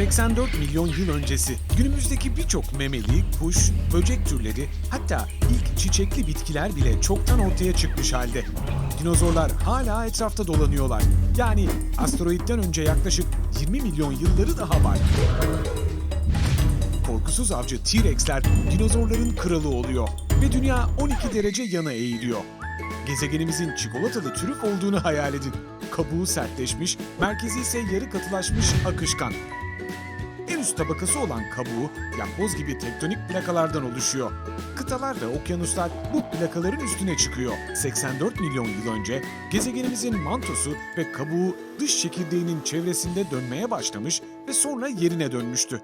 84 milyon yıl öncesi günümüzdeki birçok memeli, kuş, böcek türleri hatta ilk çiçekli bitkiler bile çoktan ortaya çıkmış halde. Dinozorlar hala etrafta dolanıyorlar. Yani asteroitten önce yaklaşık 20 milyon yılları daha var. Korkusuz avcı T-Rex'ler dinozorların kralı oluyor ve dünya 12 derece yana eğiliyor. Gezegenimizin çikolatalı trüf olduğunu hayal edin. Kabuğu sertleşmiş, merkezi ise yarı katılaşmış akışkan. Üst tabakası olan kabuğu yapboz gibi tektonik plakalardan oluşuyor. Kıtalar ve okyanuslar bu plakaların üstüne çıkıyor. 84 milyon yıl önce gezegenimizin mantosu ve kabuğu dış çekirdeğinin çevresinde dönmeye başlamış ve sonra yerine dönmüştü.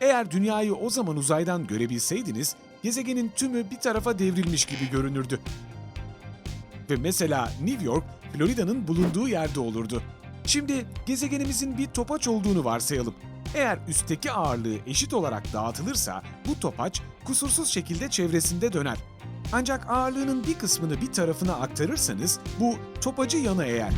Eğer dünyayı o zaman uzaydan görebilseydiniz, gezegenin tümü bir tarafa devrilmiş gibi görünürdü. Ve mesela New York, Florida'nın bulunduğu yerde olurdu. Şimdi gezegenimizin bir topaç olduğunu varsayalım. Eğer üstteki ağırlığı eşit olarak dağıtılırsa bu topaç kusursuz şekilde çevresinde döner. Ancak ağırlığının bir kısmını bir tarafına aktarırsanız bu topacı yana eğer.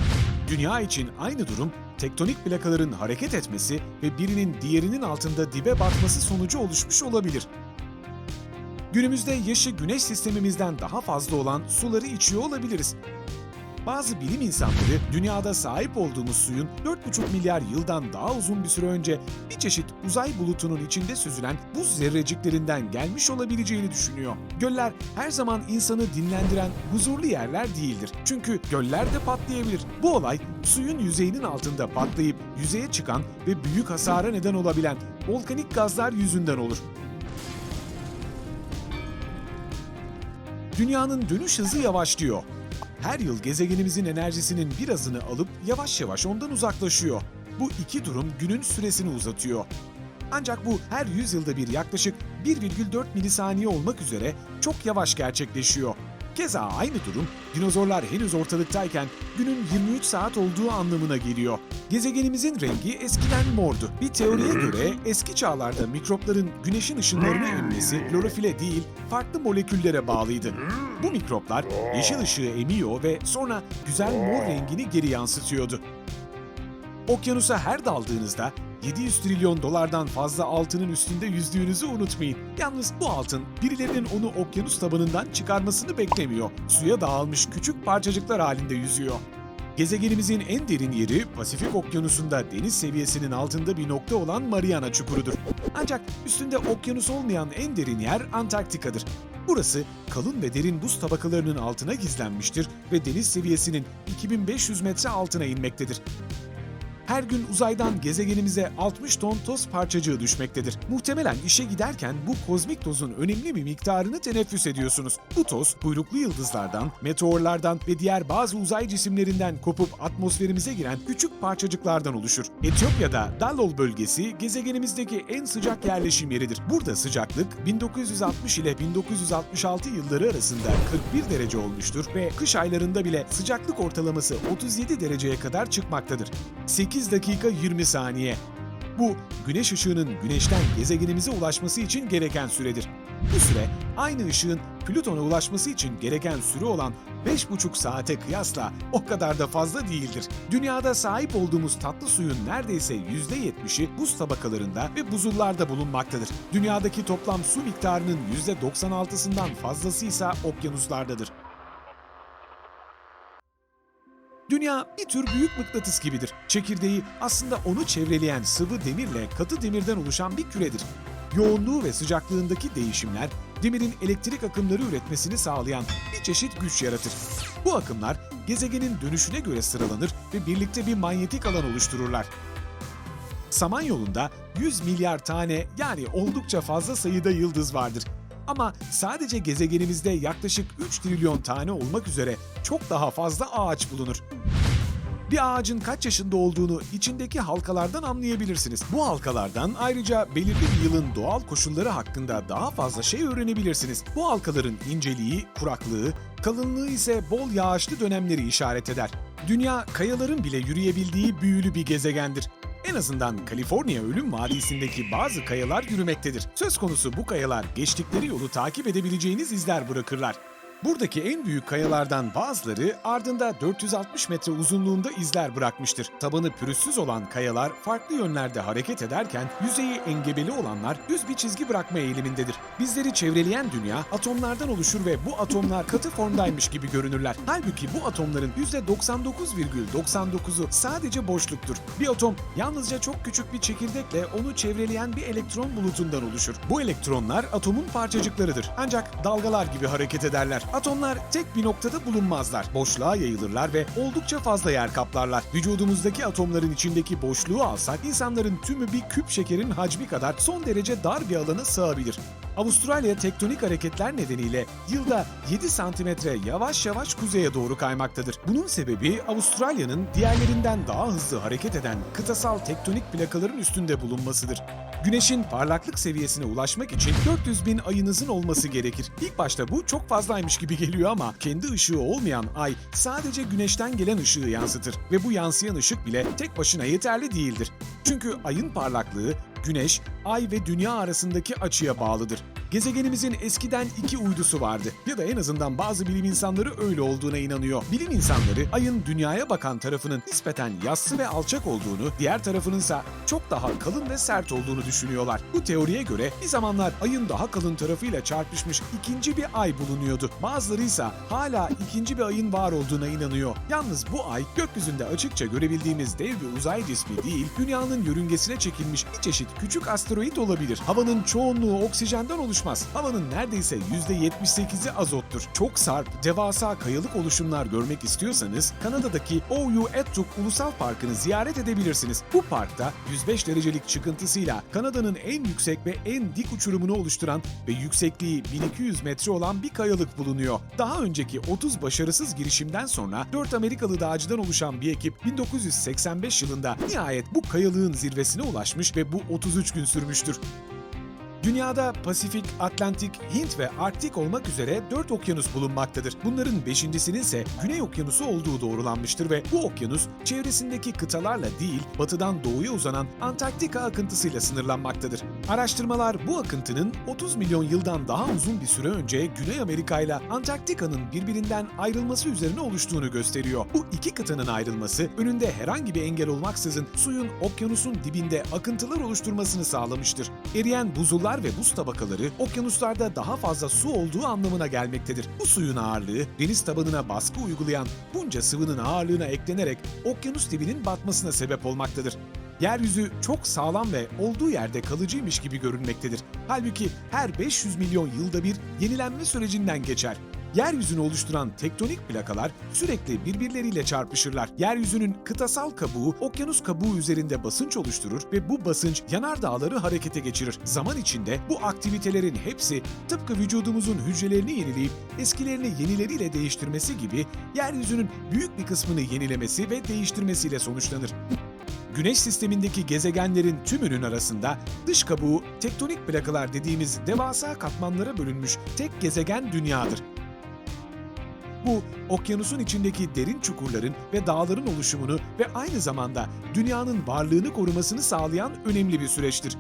Dünya için aynı durum tektonik plakaların hareket etmesi ve birinin diğerinin altında dibe batması sonucu oluşmuş olabilir. Günümüzde yaşı güneş sistemimizden daha fazla olan suları içiyor olabiliriz. Bazı bilim insanları dünyada sahip olduğumuz suyun 4,5 milyar yıldan daha uzun bir süre önce bir çeşit uzay bulutunun içinde süzülen buz zerreciklerinden gelmiş olabileceğini düşünüyor. Göller her zaman insanı dinlendiren huzurlu yerler değildir. Çünkü göller de patlayabilir. Bu olay suyun yüzeyinin altında patlayıp yüzeye çıkan ve büyük hasara neden olabilen volkanik gazlar yüzünden olur. Dünyanın dönüş hızı yavaşlıyor. Her yıl gezegenimizin enerjisinin birazını alıp yavaş yavaş ondan uzaklaşıyor. Bu iki durum günün süresini uzatıyor. Ancak bu her 100 yılda bir yaklaşık 1,4 milisaniye olmak üzere çok yavaş gerçekleşiyor. Keza aynı durum dinozorlar henüz ortalıktayken günün 23 saat olduğu anlamına geliyor. Gezegenimizin rengi eskiden mordu. Bir teoriye göre eski çağlarda mikropların güneşin ışınlarını emmesi klorofile değil farklı moleküllere bağlıydı. Bu mikroplar yeşil ışığı emiyor ve sonra güzel mor rengini geri yansıtıyordu. Okyanusa her daldığınızda 700 trilyon dolardan fazla altının üstünde yüzdüğünüzü unutmayın. Yalnız bu altın birilerinin onu okyanus tabanından çıkarmasını beklemiyor. Suya dağılmış küçük parçacıklar halinde yüzüyor. Gezegenimizin en derin yeri Pasifik Okyanusu'nda deniz seviyesinin altında bir nokta olan Mariana Çukuru'dur. Ancak üstünde okyanus olmayan en derin yer Antarktika'dır. Burası kalın ve derin buz tabakalarının altına gizlenmiştir ve deniz seviyesinin 2500 metre altına inmektedir. Her gün uzaydan gezegenimize 60 ton toz parçacığı düşmektedir. Muhtemelen işe giderken bu kozmik tozun önemli bir miktarını teneffüs ediyorsunuz. Bu toz kuyruklu yıldızlardan, meteorlardan ve diğer bazı uzay cisimlerinden kopup atmosferimize giren küçük parçacıklardan oluşur. Etiyopya'da Dallol bölgesi gezegenimizdeki en sıcak yerleşim yeridir. Burada sıcaklık 1960 ile 1966 yılları arasında 41 derece olmuştur ve kış aylarında bile sıcaklık ortalaması 37 dereceye kadar çıkmaktadır. 8 dakika 20 saniye. Bu güneş ışığının güneşten gezegenimize ulaşması için gereken süredir. Bu süre aynı ışığın Plüton'a ulaşması için gereken süre olan 5,5 saate kıyasla o kadar da fazla değildir. Dünyada sahip olduğumuz tatlı suyun neredeyse %70'i buz tabakalarında ve buzullarda bulunmaktadır. Dünyadaki toplam su miktarının %96'sından fazlası ise okyanuslardadır. Dünya bir tür büyük mıknatıs gibidir. Çekirdeği aslında onu çevreleyen sıvı demirle katı demirden oluşan bir küredir. Yoğunluğu ve sıcaklığındaki değişimler demirin elektrik akımları üretmesini sağlayan bir çeşit güç yaratır. Bu akımlar gezegenin dönüşüne göre sıralanır ve birlikte bir manyetik alan oluştururlar. Samanyolu'nda 100 milyar tane yani oldukça fazla sayıda yıldız vardır. Ama sadece gezegenimizde yaklaşık 3 trilyon tane olmak üzere çok daha fazla ağaç bulunur. Bir ağacın kaç yaşında olduğunu içindeki halkalardan anlayabilirsiniz. Bu halkalardan ayrıca belirli bir yılın doğal koşulları hakkında daha fazla şey öğrenebilirsiniz. Bu halkaların inceliği, kuraklığı, kalınlığı ise bol yağışlı dönemleri işaret eder. Dünya kayaların bile yürüyebildiği büyülü bir gezegendir. En azından Kaliforniya Ölüm Vadisi'ndeki bazı kayalar yürümektedir. Söz konusu bu kayalar geçtikleri yolu takip edebileceğiniz izler bırakırlar. Buradaki en büyük kayalardan bazıları ardında 460 metre uzunluğunda izler bırakmıştır. Tabanı pürüzsüz olan kayalar farklı yönlerde hareket ederken yüzeyi engebeli olanlar düz bir çizgi bırakma eğilimindedir. Bizleri çevreleyen dünya atomlardan oluşur ve bu atomlar katı formdaymış gibi görünürler. Halbuki bu atomların %99,99'u sadece boşluktur. Bir atom yalnızca çok küçük bir çekirdekle onu çevreleyen bir elektron bulutundan oluşur. Bu elektronlar atomun parçacıklarıdır. Ancak dalgalar gibi hareket ederler. Atomlar tek bir noktada bulunmazlar. Boşluğa yayılırlar ve oldukça fazla yer kaplarlar. Vücudumuzdaki atomların içindeki boşluğu alsak insanların tümü bir küp şekerin hacmi kadar son derece dar bir alana sığabilir. Avustralya tektonik hareketler nedeniyle yılda 7 santimetre yavaş yavaş kuzeye doğru kaymaktadır. Bunun sebebi Avustralya'nın diğerlerinden daha hızlı hareket eden kıtasal tektonik plakaların üstünde bulunmasıdır. Güneşin parlaklık seviyesine ulaşmak için 400 bin ayınızın olması gerekir. İlk başta bu çok fazlaymış gibi geliyor ama kendi ışığı olmayan ay sadece güneşten gelen ışığı yansıtır ve bu yansıyan ışık bile tek başına yeterli değildir. Çünkü ayın parlaklığı Güneş, Ay ve Dünya arasındaki açıya bağlıdır. Gezegenimizin eskiden iki uydusu vardı ya da en azından bazı bilim insanları öyle olduğuna inanıyor. Bilim insanları Ay'ın Dünya'ya bakan tarafının nispeten yassı ve alçak olduğunu, diğer tarafınınsa çok daha kalın ve sert olduğunu düşünüyorlar. Bu teoriye göre bir zamanlar Ay'ın daha kalın tarafıyla çarpışmış ikinci bir Ay bulunuyordu. Bazıları ise hala ikinci bir Ay'ın var olduğuna inanıyor. Yalnız bu Ay gökyüzünde açıkça görebildiğimiz dev bir uzay cismi değil, Dünya'nın yörüngesine çekilmiş bir çeşit küçük asteroid olabilir. Havanın çoğunluğu oksijenden oluşmaz. Havanın neredeyse %78'i azottur. Çok sarp, devasa kayalık oluşumlar görmek istiyorsanız Kanada'daki OU Etruk Ulusal Parkı'nı ziyaret edebilirsiniz. Bu parkta 105 derecelik çıkıntısıyla Kanada'nın en yüksek ve en dik uçurumunu oluşturan ve yüksekliği 1200 metre olan bir kayalık bulunuyor. Daha önceki 30 başarısız girişimden sonra 4 Amerikalı dağcıdan oluşan bir ekip 1985 yılında nihayet bu kayalığın zirvesine ulaşmış ve bu 33 gün sürmüştür. Dünyada Pasifik, Atlantik, Hint ve Arktik olmak üzere 4 okyanus bulunmaktadır. Bunların beşincisinin ise Güney Okyanusu olduğu doğrulanmıştır ve bu okyanus çevresindeki kıtalarla değil, batıdan doğuya uzanan Antarktika akıntısıyla sınırlanmaktadır. Araştırmalar bu akıntının 30 milyon yıldan daha uzun bir süre önce Güney Amerika ile Antarktika'nın birbirinden ayrılması üzerine oluştuğunu gösteriyor. Bu iki kıtanın ayrılması önünde herhangi bir engel olmaksızın suyun okyanusun dibinde akıntılar oluşturmasını sağlamıştır. Eriyen buzullar ve buz tabakaları okyanuslarda daha fazla su olduğu anlamına gelmektedir. Bu suyun ağırlığı deniz tabanına baskı uygulayan bunca sıvının ağırlığına eklenerek okyanus dibinin batmasına sebep olmaktadır. Yeryüzü çok sağlam ve olduğu yerde kalıcıymış gibi görünmektedir. Halbuki her 500 milyon yılda bir yenilenme sürecinden geçer. Yeryüzünü oluşturan tektonik plakalar sürekli birbirleriyle çarpışırlar. Yeryüzünün kıtasal kabuğu okyanus kabuğu üzerinde basınç oluşturur ve bu basınç yanardağları harekete geçirir. Zaman içinde bu aktivitelerin hepsi tıpkı vücudumuzun hücrelerini yenileyip eskilerini yenileriyle değiştirmesi gibi yeryüzünün büyük bir kısmını yenilemesi ve değiştirmesiyle sonuçlanır. Güneş sistemindeki gezegenlerin tümünün arasında dış kabuğu tektonik plakalar dediğimiz devasa katmanlara bölünmüş tek gezegen Dünya'dır. Bu, okyanusun içindeki derin çukurların ve dağların oluşumunu ve aynı zamanda dünyanın varlığını korumasını sağlayan önemli bir süreçtir.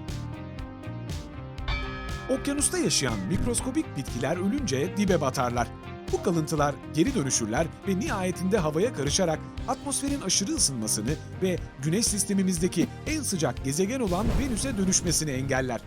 Okyanusta yaşayan mikroskobik bitkiler ölünce dibe batarlar. Bu kalıntılar geri dönüşürler ve nihayetinde havaya karışarak atmosferin aşırı ısınmasını ve güneş sistemimizdeki en sıcak gezegen olan Venüs'e dönüşmesini engeller.